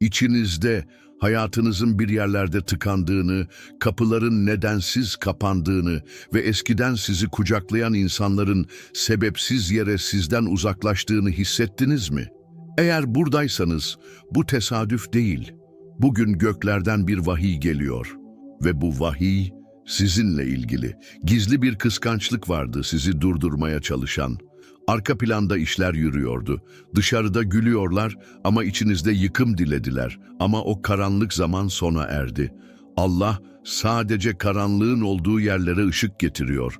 İçinizde hayatınızın bir yerlerde tıkandığını, kapıların nedensiz kapandığını ve eskiden sizi kucaklayan insanların sebepsiz yere sizden uzaklaştığını hissettiniz mi? Eğer buradaysanız bu tesadüf değil. Bugün göklerden bir vahiy geliyor ve bu vahiy sizinle ilgili. Gizli bir kıskançlık vardı sizi durdurmaya çalışan. Arka planda işler yürüyordu. Dışarıda gülüyorlar ama içinizde yıkım dilediler. Ama o karanlık zaman sona erdi. Allah sadece karanlığın olduğu yerlere ışık getiriyor.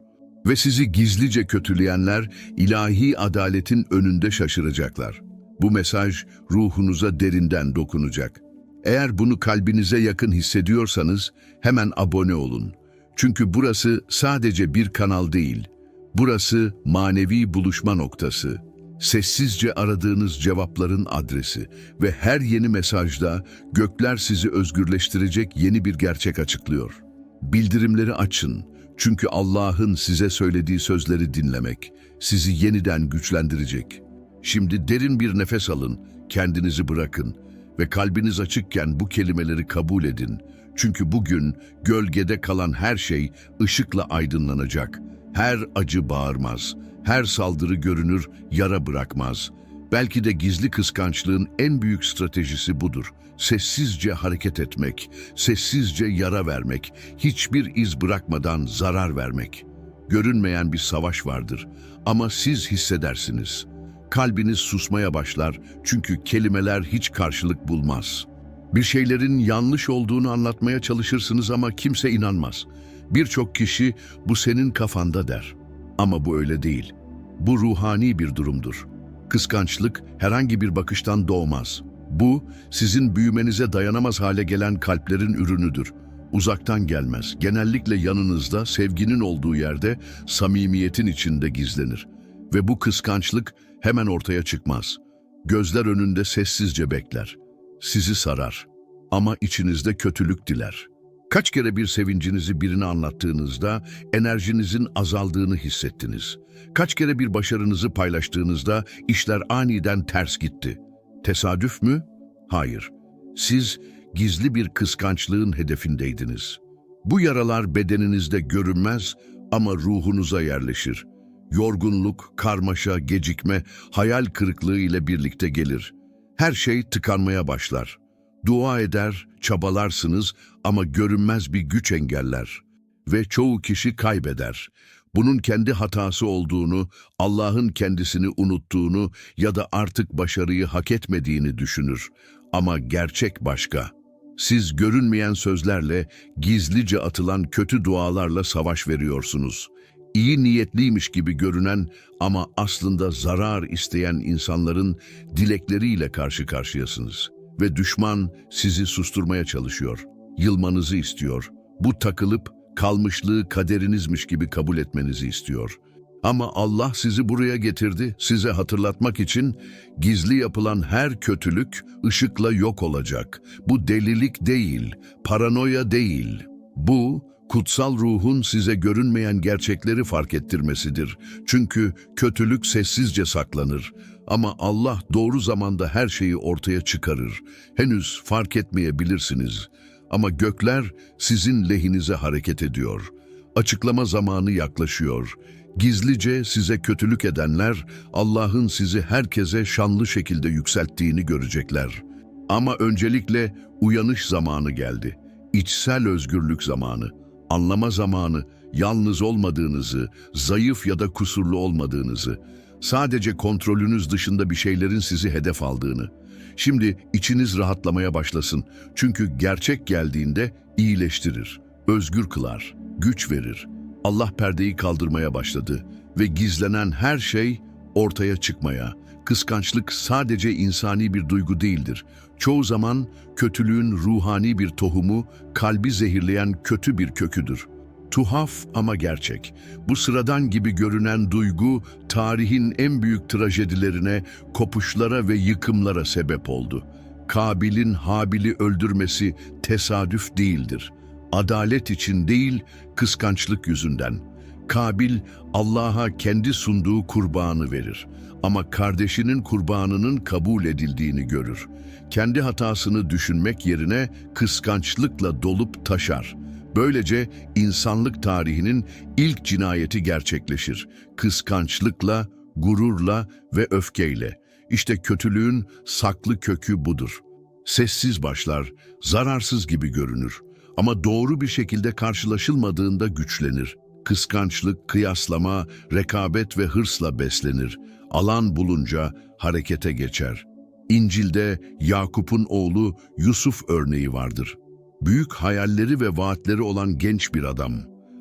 Ve sizi gizlice kötüleyenler ilahi adaletin önünde şaşıracaklar. Bu mesaj ruhunuza derinden dokunacak. Eğer bunu kalbinize yakın hissediyorsanız hemen abone olun. Çünkü burası sadece bir kanal değil. Burası manevi buluşma noktası. Sessizce aradığınız cevapların adresi ve her yeni mesajda gökler sizi özgürleştirecek yeni bir gerçek açıklıyor. Bildirimleri açın çünkü Allah'ın size söylediği sözleri dinlemek sizi yeniden güçlendirecek. Şimdi derin bir nefes alın, kendinizi bırakın ve kalbiniz açıkken bu kelimeleri kabul edin. Çünkü bugün gölgede kalan her şey ışıkla aydınlanacak. Her acı bağırmaz, her saldırı görünür, yara bırakmaz. Belki de gizli kıskançlığın en büyük stratejisi budur. Sessizce hareket etmek, sessizce yara vermek, hiçbir iz bırakmadan zarar vermek. Görünmeyen bir savaş vardır ama siz hissedersiniz. Kalbiniz susmaya başlar çünkü kelimeler hiç karşılık bulmaz. Bir şeylerin yanlış olduğunu anlatmaya çalışırsınız ama kimse inanmaz. Birçok kişi bu senin kafanda der. Ama bu öyle değil. Bu ruhani bir durumdur. Kıskançlık herhangi bir bakıştan doğmaz. Bu, sizin büyümenize dayanamaz hale gelen kalplerin ürünüdür. Uzaktan gelmez. Genellikle yanınızda, sevginin olduğu yerde, samimiyetin içinde gizlenir. Ve bu kıskançlık hemen ortaya çıkmaz. Gözler önünde sessizce bekler. Sizi sarar. Ama içinizde kötülük diler. Kaç kere bir sevincinizi birine anlattığınızda enerjinizin azaldığını hissettiniz. Kaç kere bir başarınızı paylaştığınızda işler aniden ters gitti. Tesadüf mü? Hayır. Siz gizli bir kıskançlığın hedefindeydiniz. Bu yaralar bedeninizde görünmez ama ruhunuza yerleşir. Yorgunluk, karmaşa, gecikme, hayal kırıklığı ile birlikte gelir. Her şey tıkanmaya başlar. Dua eder, çabalarsınız ama görünmez bir güç engeller. Ve çoğu kişi kaybeder. Bunun kendi hatası olduğunu, Allah'ın kendisini unuttuğunu ya da artık başarıyı hak etmediğini düşünür. Ama gerçek başka. Siz görünmeyen sözlerle, gizlice atılan kötü dualarla savaş veriyorsunuz. İyi niyetliymiş gibi görünen ama aslında zarar isteyen insanların dilekleriyle karşı karşıyasınız. Ve düşman sizi susturmaya çalışıyor. Yılmanızı istiyor. Bu takılıp kalmışlığı kaderinizmiş gibi kabul etmenizi istiyor. Ama Allah sizi buraya getirdi, size hatırlatmak için gizli yapılan her kötülük ışıkla yok olacak. Bu delilik değil, paranoya değil. Bu, kutsal ruhun size görünmeyen gerçekleri fark ettirmesidir. Çünkü kötülük sessizce saklanır. Ama Allah doğru zamanda her şeyi ortaya çıkarır. Henüz fark etmeyebilirsiniz. Ama gökler sizin lehinize hareket ediyor. Açıklama zamanı yaklaşıyor. Gizlice size kötülük edenler Allah'ın sizi herkese şanlı şekilde yükselttiğini görecekler. Ama öncelikle uyanış zamanı geldi. İçsel özgürlük zamanı, anlama zamanı, yalnız olmadığınızı, zayıf ya da kusurlu olmadığınızı, sadece kontrolünüz dışında bir şeylerin sizi hedef aldığını. Şimdi içiniz rahatlamaya başlasın. Çünkü gerçek geldiğinde iyileştirir, özgür kılar, güç verir. Allah perdeyi kaldırmaya başladı ve gizlenen her şey ortaya çıkmaya. Kıskançlık sadece insani bir duygu değildir. Çoğu zaman kötülüğün ruhani bir tohumu, kalbi zehirleyen kötü bir köküdür. Tuhaf ama gerçek. Bu sıradan gibi görünen duygu tarihin en büyük trajedilerine, kopuşlara ve yıkımlara sebep oldu. Kabil'in Habil'i öldürmesi tesadüf değildir. Adalet için değil, kıskançlık yüzünden. Kabil Allah'a kendi sunduğu kurbanı verir ama kardeşinin kurbanının kabul edildiğini görür. Kendi hatasını düşünmek yerine kıskançlıkla dolup taşar. Böylece insanlık tarihinin ilk cinayeti gerçekleşir. Kıskançlıkla, gururla ve öfkeyle. İşte kötülüğün saklı kökü budur. Sessiz başlar, zararsız gibi görünür ama doğru bir şekilde karşılaşılmadığında güçlenir. Kıskançlık, kıyaslama, rekabet ve hırsla beslenir. Alan bulunca harekete geçer. İncil'de Yakup'un oğlu Yusuf örneği vardır. Büyük hayalleri ve vaatleri olan genç bir adam.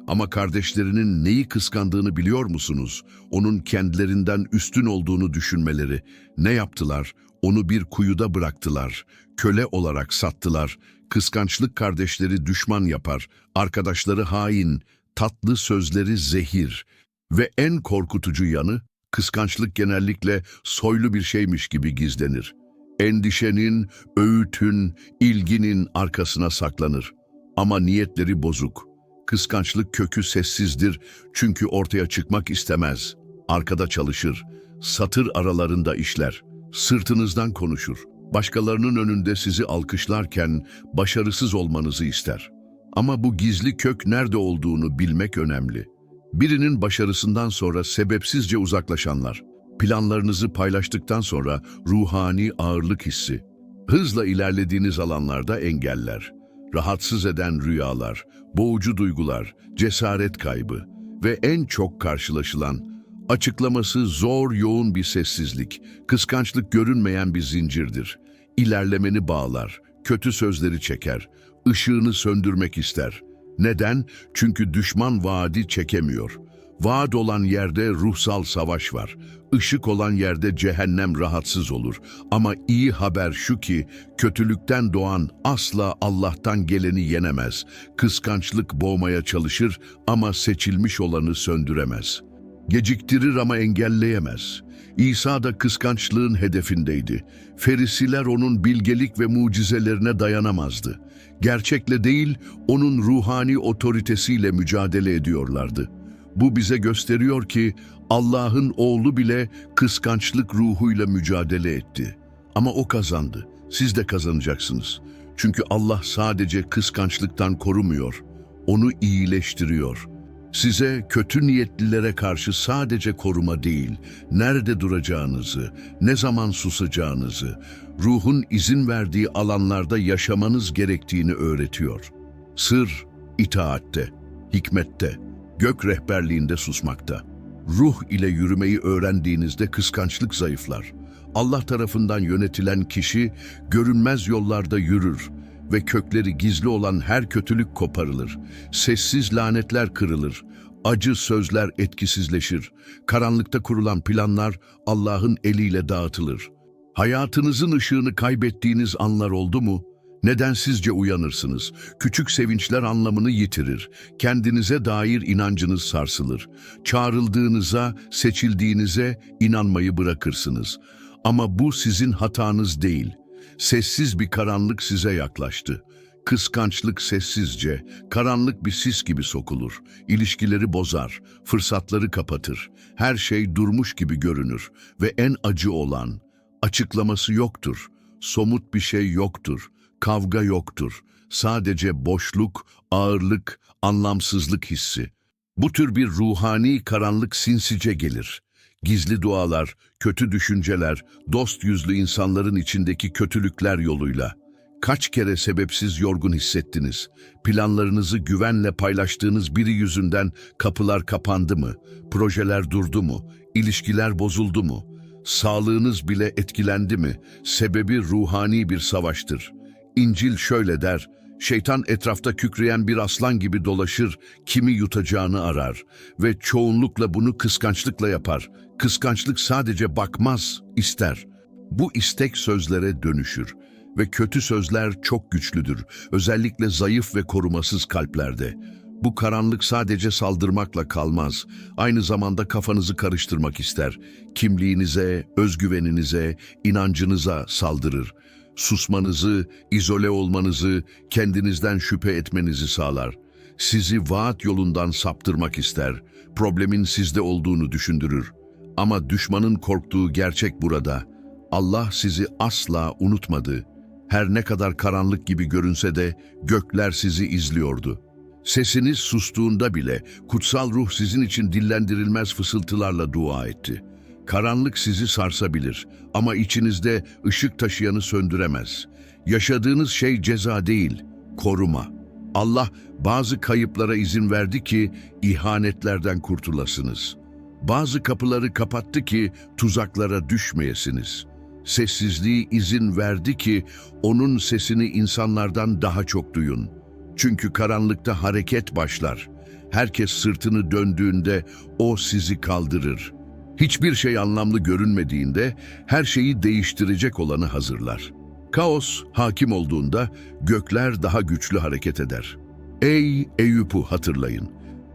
Ama kardeşlerinin neyi kıskandığını biliyor musunuz? Onun kendilerinden üstün olduğunu düşünmeleri. Ne yaptılar? Onu bir kuyuda bıraktılar. Köle olarak sattılar. Kıskançlık kardeşleri düşman yapar. Arkadaşları hain. Tatlı sözleri zehir. Ve en korkutucu yanı, kıskançlık genellikle soylu bir şeymiş gibi gizlenir. Endişenin, öğütün, ilginin arkasına saklanır. Ama niyetleri bozuk. Kıskançlık kökü sessizdir çünkü ortaya çıkmak istemez. Arkada çalışır, satır aralarında işler, sırtınızdan konuşur. Başkalarının önünde sizi alkışlarken başarısız olmanızı ister. Ama bu gizli kök nerede olduğunu bilmek önemli. Birinin başarısından sonra sebepsizce uzaklaşanlar, planlarınızı paylaştıktan sonra ruhani ağırlık hissi, hızla ilerlediğiniz alanlarda engeller, rahatsız eden rüyalar, boğucu duygular, cesaret kaybı ve en çok karşılaşılan, açıklaması zor yoğun bir sessizlik, kıskançlık görünmeyen bir zincirdir. İlerlemeni bağlar, kötü sözleri çeker, ışığını söndürmek ister. Neden? Çünkü düşman vaadi çekemiyor. Vaat olan yerde ruhsal savaş var. Işık olan yerde cehennem rahatsız olur. Ama iyi haber şu ki kötülükten doğan asla Allah'tan geleni yenemez. Kıskançlık boğmaya çalışır ama seçilmiş olanı söndüremez. Geciktirir ama engelleyemez. İsa da kıskançlığın hedefindeydi. Ferisiler onun bilgelik ve mucizelerine dayanamazdı. Gerçekle değil, onun ruhani otoritesiyle mücadele ediyorlardı. Bu bize gösteriyor ki Allah'ın oğlu bile kıskançlık ruhuyla mücadele etti. Ama o kazandı. Siz de kazanacaksınız. Çünkü Allah sadece kıskançlıktan korumuyor, onu iyileştiriyor. Size kötü niyetlilere karşı sadece koruma değil, nerede duracağınızı, ne zaman susacağınızı, ruhun izin verdiği alanlarda yaşamanız gerektiğini öğretiyor. Sır, itaatte, hikmette, gök rehberliğinde susmakta. Ruh ile yürümeyi öğrendiğinizde kıskançlık zayıflar. Allah tarafından yönetilen kişi görünmez yollarda yürür ve kökleri gizli olan her kötülük koparılır. Sessiz lanetler kırılır. Acı sözler etkisizleşir. Karanlıkta kurulan planlar Allah'ın eliyle dağıtılır. Hayatınızın ışığını kaybettiğiniz anlar oldu mu? Nedensizce uyanırsınız. Küçük sevinçler anlamını yitirir. Kendinize dair inancınız sarsılır. Çağrıldığınıza, seçildiğinize inanmayı bırakırsınız. Ama bu sizin hatanız değil. Sessiz bir karanlık size yaklaştı. Kıskançlık sessizce, karanlık bir sis gibi sokulur. İlişkileri bozar, fırsatları kapatır. Her şey durmuş gibi görünür ve en acı olan, açıklaması yoktur. Somut bir şey yoktur. Kavga yoktur. Sadece boşluk, ağırlık, anlamsızlık hissi. Bu tür bir ruhani karanlık sinsice gelir. Gizli dualar, kötü düşünceler, dost yüzlü insanların içindeki kötülükler yoluyla. Kaç kere sebepsiz yorgun hissettiniz? Planlarınızı güvenle paylaştığınız biri yüzünden kapılar kapandı mı? Projeler durdu mu? İlişkiler bozuldu mu? Sağlığınız bile etkilendi mi? Sebebi ruhani bir savaştır. İncil şöyle der, şeytan etrafta kükreyen bir aslan gibi dolaşır, kimi yutacağını arar ve çoğunlukla bunu kıskançlıkla yapar. Kıskançlık sadece bakmaz, ister. Bu istek sözlere dönüşür ve kötü sözler çok güçlüdür, özellikle zayıf ve korumasız kalplerde. Bu karanlık sadece saldırmakla kalmaz, aynı zamanda kafanızı karıştırmak ister. Kimliğinize, özgüveninize, inancınıza saldırır. Susmanızı, izole olmanızı, kendinizden şüphe etmenizi sağlar. sizi vaat yolundan saptırmak ister, problemin sizde olduğunu düşündürür. Ama düşmanın korktuğu gerçek burada. Allah sizi asla unutmadı. Her ne kadar karanlık gibi görünse de gökler sizi izliyordu. Sesiniz sustuğunda bile kutsal ruh sizin için dillendirilmez fısıltılarla dua etti. Karanlık sizi sarsabilir ama içinizde ışık taşıyanı söndüremez. Yaşadığınız şey ceza değil, koruma. Allah bazı kayıplara izin verdi ki ihanetlerden kurtulasınız. Bazı kapıları kapattı ki tuzaklara düşmeyesiniz. Sessizliği izin verdi ki onun sesini insanlardan daha çok duyun. Çünkü karanlıkta hareket başlar. Herkes sırtını döndüğünde o sizi kaldırır. Hiçbir şey anlamlı görünmediğinde her şeyi değiştirecek olanı hazırlar. Kaos hakim olduğunda gökler daha güçlü hareket eder. Ey Eyüp'ü hatırlayın.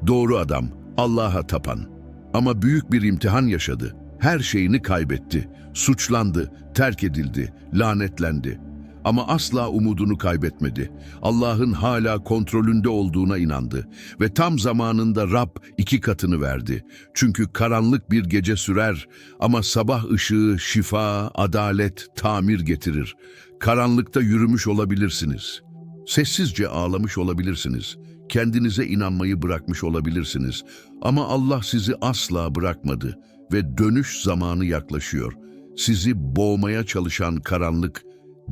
Doğru adam, Allah'a tapan. Ama büyük bir imtihan yaşadı. Her şeyini kaybetti. Suçlandı, terk edildi, lanetlendi. Ama asla umudunu kaybetmedi. Allah'ın hala kontrolünde olduğuna inandı. Ve tam zamanında Rab iki katını verdi. Çünkü karanlık bir gece sürer ama sabah ışığı, şifa, adalet, tamir getirir. Karanlıkta yürümüş olabilirsiniz. Sessizce ağlamış olabilirsiniz. Kendinize inanmayı bırakmış olabilirsiniz. Ama Allah sizi asla bırakmadı ve dönüş zamanı yaklaşıyor. Sizi boğmaya çalışan karanlık,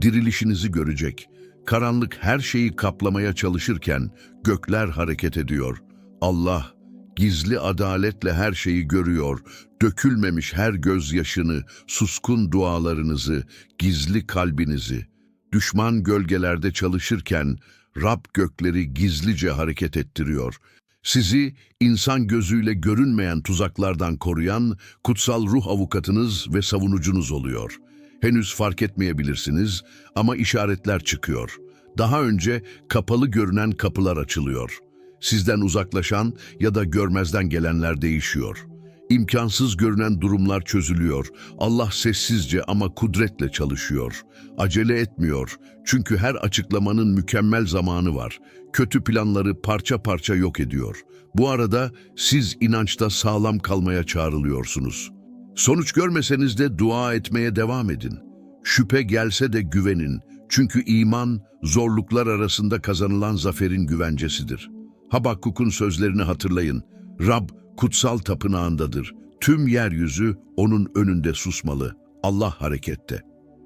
dirilişinizi görecek. Karanlık her şeyi kaplamaya çalışırken gökler hareket ediyor. Allah gizli adaletle her şeyi görüyor. Dökülmemiş her gözyaşını, suskun dualarınızı, gizli kalbinizi. Düşman gölgelerde çalışırken Rab gökleri gizlice hareket ettiriyor. Sizi insan gözüyle görünmeyen tuzaklardan koruyan kutsal ruh avukatınız ve savunucunuz oluyor. Henüz fark etmeyebilirsiniz ama işaretler çıkıyor. Daha önce kapalı görünen kapılar açılıyor. Sizden uzaklaşan ya da görmezden gelenler değişiyor. İmkansız görünen durumlar çözülüyor. Allah sessizce ama kudretle çalışıyor. Acele etmiyor. Çünkü her açıklamanın mükemmel zamanı var. Kötü planları parça parça yok ediyor. Bu arada siz inançta sağlam kalmaya çağrılıyorsunuz. Sonuç görmeseniz de dua etmeye devam edin. Şüphe gelse de güvenin. Çünkü iman zorluklar arasında kazanılan zaferin güvencesidir. Habakkuk'un sözlerini hatırlayın. Rab kutsal tapınağındadır. Tüm yeryüzü onun önünde susmalı. Allah harekette.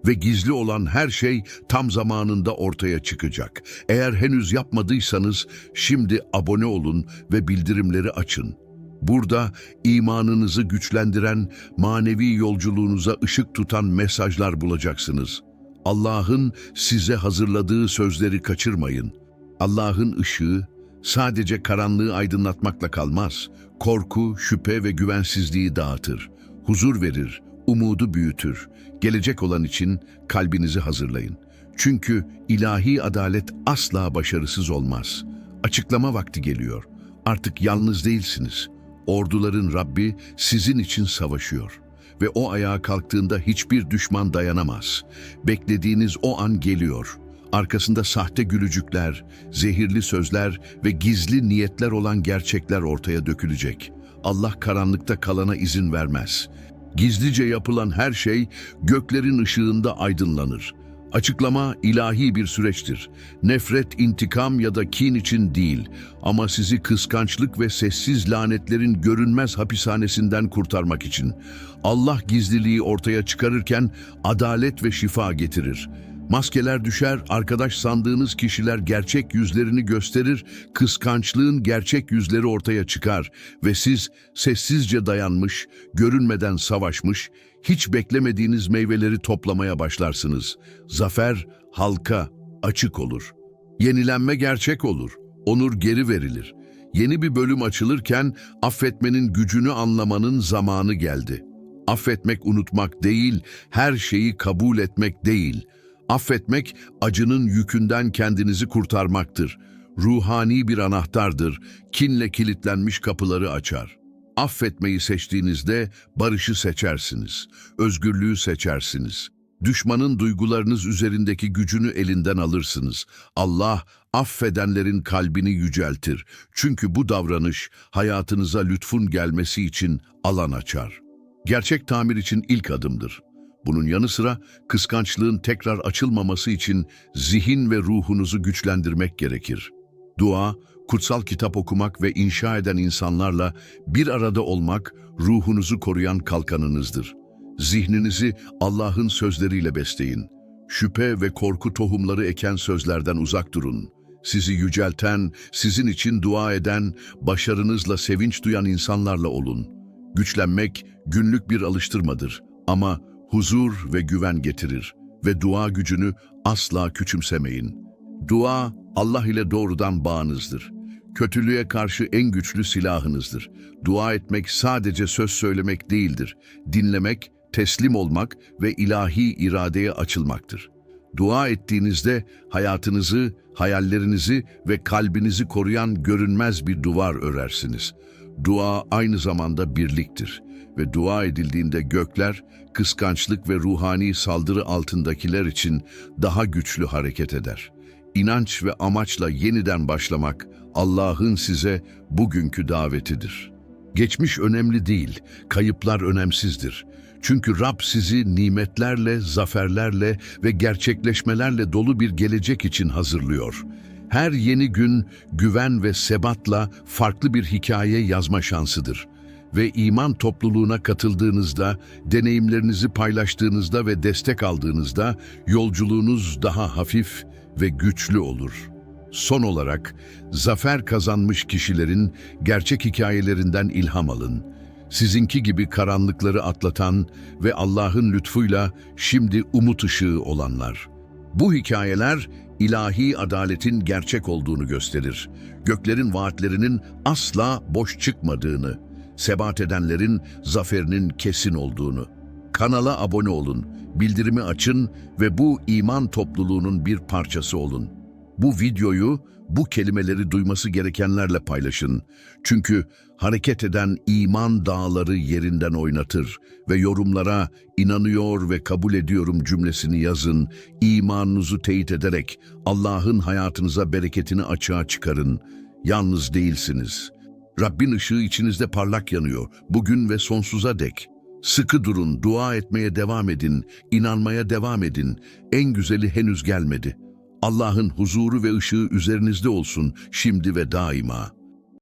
Ve gizli olan her şey tam zamanında ortaya çıkacak. Eğer henüz yapmadıysanız şimdi abone olun ve bildirimleri açın. Burada imanınızı güçlendiren, manevi yolculuğunuza ışık tutan mesajlar bulacaksınız. Allah'ın size hazırladığı sözleri kaçırmayın. Allah'ın ışığı sadece karanlığı aydınlatmakla kalmaz. Korku, şüphe ve güvensizliği dağıtır. Huzur verir, umudu büyütür. Gelecek olan için kalbinizi hazırlayın. Çünkü ilahi adalet asla başarısız olmaz. Açıklama vakti geliyor. Artık yalnız değilsiniz. Orduların Rabbi sizin için savaşıyor. Ve o ayağa kalktığında hiçbir düşman dayanamaz. Beklediğiniz o an geliyor. Arkasında sahte gülücükler, zehirli sözler ve gizli niyetler olan gerçekler ortaya dökülecek. Allah karanlıkta kalana izin vermez. Gizlice yapılan her şey göklerin ışığında aydınlanır. Açıklama ilahi bir süreçtir. Nefret, intikam ya da kin için değil ama sizi kıskançlık ve sessiz lanetlerin görünmez hapishanesinden kurtarmak için. Allah gizliliği ortaya çıkarırken adalet ve şifa getirir. Maskeler düşer, arkadaş sandığınız kişiler gerçek yüzlerini gösterir, kıskançlığın gerçek yüzleri ortaya çıkar ve siz sessizce dayanmış, görünmeden savaşmış, hiç beklemediğiniz meyveleri toplamaya başlarsınız. Zafer halka açık olur. Yenilenme gerçek olur. Onur geri verilir. Yeni bir bölüm açılırken affetmenin gücünü anlamanın zamanı geldi. Affetmek unutmak değil, her şeyi kabul etmek değil. Affetmek acının yükünden kendinizi kurtarmaktır. Ruhani bir anahtardır. Kinle kilitlenmiş kapıları açar. Affetmeyi seçtiğinizde barışı seçersiniz. Özgürlüğü seçersiniz. Düşmanın duygularınız üzerindeki gücünü elinden alırsınız. Allah affedenlerin kalbini yüceltir. Çünkü bu davranış hayatınıza lütfun gelmesi için alan açar. Gerçek tamir için ilk adımdır. Bunun yanı sıra kıskançlığın tekrar açılmaması için zihin ve ruhunuzu güçlendirmek gerekir. Dua, kutsal kitap okumak ve inşa eden insanlarla bir arada olmak ruhunuzu koruyan kalkanınızdır. Zihninizi Allah'ın sözleriyle besleyin. Şüphe ve korku tohumları eken sözlerden uzak durun. Sizi yücelten, sizin için dua eden, başarınızla sevinç duyan insanlarla olun. Güçlenmek günlük bir alıştırmadır ama huzur ve güven getirir ve dua gücünü asla küçümsemeyin. Dua Allah ile doğrudan bağınızdır. Kötülüğe karşı en güçlü silahınızdır. Dua etmek sadece söz söylemek değildir. Dinlemek, teslim olmak ve ilahi iradeye açılmaktır. Dua ettiğinizde hayatınızı, hayallerinizi ve kalbinizi koruyan görünmez bir duvar örersiniz. Dua aynı zamanda birliktir ve dua edildiğinde gökler, kıskançlık ve ruhani saldırı altındakiler için daha güçlü hareket eder. İnanç ve amaçla yeniden başlamak Allah'ın size bugünkü davetidir. Geçmiş önemli değil, kayıplar önemsizdir. Çünkü Rab sizi nimetlerle, zaferlerle ve gerçekleşmelerle dolu bir gelecek için hazırlıyor. Her yeni gün güven ve sebatla farklı bir hikaye yazma şansıdır. Ve iman topluluğuna katıldığınızda, deneyimlerinizi paylaştığınızda ve destek aldığınızda yolculuğunuz daha hafif ve güçlü olur. Son olarak, zafer kazanmış kişilerin gerçek hikayelerinden ilham alın. Sizinki gibi karanlıkları atlatan ve Allah'ın lütfuyla şimdi umut ışığı olanlar. Bu hikayeler ilahi adaletin gerçek olduğunu gösterir. Göklerin vaatlerinin asla boş çıkmadığını, sebat edenlerin zaferinin kesin olduğunu. Kanala abone olun, bildirimi açın ve bu iman topluluğunun bir parçası olun. Bu videoyu bu kelimeleri duyması gerekenlerle paylaşın. Çünkü hareket eden iman dağları yerinden oynatır ve yorumlara inanıyor ve kabul ediyorum cümlesini yazın. İmanınızı teyit ederek Allah'ın hayatınıza bereketini açığa çıkarın. Yalnız değilsiniz. Rabbin ışığı içinizde parlak yanıyor, bugün ve sonsuza dek. Sıkı durun, dua etmeye devam edin, inanmaya devam edin. En güzeli henüz gelmedi. Allah'ın huzuru ve ışığı üzerinizde olsun şimdi ve daima.